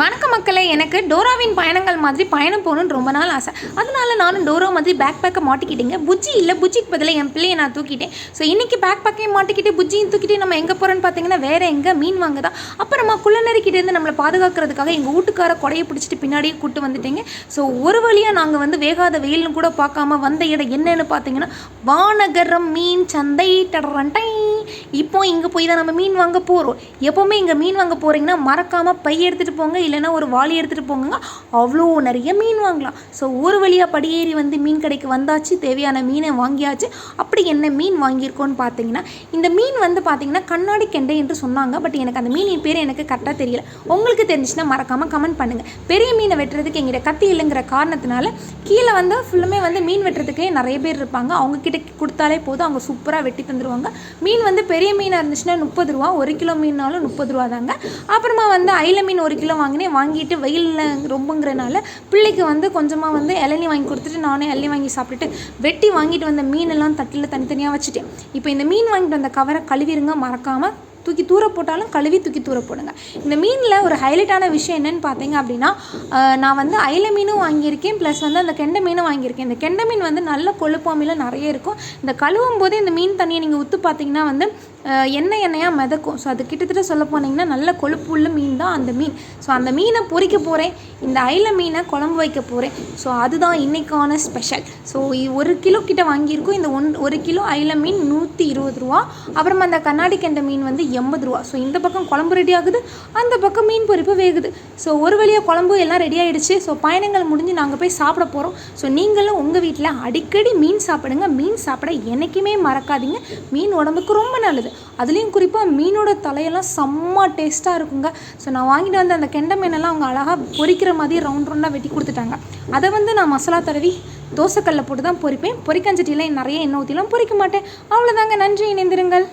வணக்க மக்களே எனக்கு டோராவின் பயணங்கள் மாதிரி பயணம் போகணுன்னு ரொம்ப நாள் ஆசை. அதனால நானும் டோரா மாதிரி பேக் பேக்கை மாட்டிக்கிட்டேங்க. புஜ்ஜி இல்லை புஜ்ஜிக்கு பதிலாக என் பிள்ளையை நான் தூக்கிட்டேன். ஸோ இன்றைக்கி பேக் பேக்கையும் மாட்டிக்கிட்டு புஜ்ஜியும் தூக்கிட்டு நம்ம எங்கே போகிறோன்னு பார்த்தீங்கன்னா வேறு எங்கே மீன் வாங்க தான் அப்புறமா குள்ளநரிக்கிட்டேருந்து நம்மளை பாதுகாக்கிறதுக்காக எங்கள் வீட்டுக்கார கொடையை பிடிச்சிட்டு பின்னாடியே கூட்டு வந்துட்டேங்க. ஸோ ஒரு வழியாக நாங்கள் வந்து வேகாத வெயில்னு கூட பார்க்காம வந்த இடம் என்னன்னு பார்த்தீங்கன்னா வானகரம் மீன் சந்தை டடரண்டை இப்போ இங்கே போய் தான் நம்ம மீன் வாங்க போகிறோம் எப்போவுமே இங்கே மீன் வாங்க போகிறீங்கன்னா மறக்காமல் பை எடுத்துகிட்டு போங்க. இல்லைன்னா ஒரு வாளி எடுத்துகிட்டு போங்க அவ்வளோ நிறைய மீன் வாங்கலாம். ஸோ ஒரு வழியாக படியேறி வந்து மீன் கடைக்கு வந்தாச்சு தேவையான மீனை வாங்கியாச்சு. அப்படி என்ன மீன் வாங்கியிருக்கோன்னு பார்த்தீங்கன்னா இந்த மீன் வந்து பார்த்தீங்கன்னா கண்ணாடி கெண்டை என்று சொன்னாங்க. பட் எனக்கு அந்த மீனின் பேர் எனக்கு கரெக்டாக தெரியல. உங்களுக்கு தெரிஞ்சுன்னா மறக்காமல் கமெண்ட் பண்ணுங்கள் பெரிய மீனை வெட்டுறதுக்கு எங்கிட்ட கத்தி இல்லைங்கிற காரணத்தினால கீழே வந்து ஃபுல்லுமே வந்து மீன் வெட்டுறதுக்கே நிறைய பேர் இருப்பாங்க. அவங்கக்கிட்ட கொடுத்தாலே போதும். அவங்க சூப்பராக வெட்டி தந்துடுவாங்க மீன் வந்து பெரிய மீனாக இருந்துச்சுன்னா முப்பது ரூபா ஒரு கிலோ மீனாலும் முப்பது ரூபா தாங்க. அப்புறமா வந்து ஐல மீன் ஒரு கிலோ வாங்கினேன் வாங்கிட்டு வெயிலில் ரொம்பங்கிறனால பிள்ளைக்கு வந்து கொஞ்சமாக வந்து இளநி வாங்கி கொடுத்துட்டு நானே இளநி வாங்கி சாப்பிட்டுட்டு வெட்டி வாங்கிட்டு வந்த மீனெல்லாம் தட்டில் தனித்தனியாக வச்சுட்டேன். இப்போ இந்த மீன் வாங்கிட்டு வந்த கவரை கழுவிருங்க மறக்காமல் தூக்கி தூர போட்டாலும் கழுவி தூக்கி தூர போடுங்க. இந்த மீனில் ஒரு ஹைலைட்டான விஷயம் என்னென்னு பார்த்தீங்க அப்படின்னா நான் வந்து அயில மீனும் வாங்கியிருக்கேன் ப்ளஸ் வந்து அந்த கெண்டை மீனும் வாங்கியிருக்கேன். இந்த கெண்டை மீன் வந்து நல்ல கொழுப்பாமையில் நிறைய இருக்கும். இந்த கழுவும் போதே இந்த மீன் தண்ணியை நீங்கள் உத்து பார்த்தீங்கன்னா வந்து எண்ணெய் எண்ணெயாக மிதக்கும். ஸோ அது கிட்டத்தட்ட சொல்ல போனீங்கன்னா நல்ல கொழுப்பு உள்ள மீன் தான் அந்த மீன். ஸோ அந்த மீனை பொறிக்க போகிறேன் இந்த அயில மீனை குழம்பு வைக்க போகிறேன் ஸோ அதுதான் இன்றைக்கான ஸ்பெஷல் ஸோ ஒரு கிலோ கிட்ட வாங்கியிருக்கோம். இந்த ஒன் ஒரு கிலோ அயில மீன் நூற்றி இருபது ரூபா. அப்புறம் அந்த கண்ணாடி கெண்டை மீன் வந்து எண்பது ரூபா. ஸோ இந்த பக்கம் குழம்பு ரெடி ஆகுது. அந்த பக்கம் மீன் பொரிப்பு வேகுது. ஸோ ஒரு வழியாக குழம்பு எல்லாம் ரெடி ஆகிடுச்சு ஸோ பயணங்கள் முடிஞ்சு நாங்கள் போய் சாப்பிட போகிறோம் ஸோ நீங்களும் உங்கள் வீட்டில் அடிக்கடி மீன் சாப்பிடுங்க. மீன் சாப்பிட என்றைக்குமே மறக்காதீங்க. மீன் உடம்புக்கு ரொம்ப நல்லது. அதுலேயும் குறிப்பாக மீனோட தலையெல்லாம் செம்ம டேஸ்ட்டாக இருக்குங்க. ஸோ நான் வாங்கிட்டு வந்த அந்த கெண்டை மீனெல்லாம் அவங்க அழகாக பொரிக்கிற மாதிரி ரவுண்ட் ரவுண்டாக வெட்டி கொடுத்துட்டாங்க. அதை வந்து நான் மசாலா தடவி தோசைக்கல்லில் போட்டு தான் பொரிப்பேன் பொரிக்கஞ்சட்டியில் நிறைய எண்ணெய் ஊற்றிலாம் பொரிக்க மாட்டேன். அவ்வளோதாங்க நன்றி. இணைந்திருங்கள்.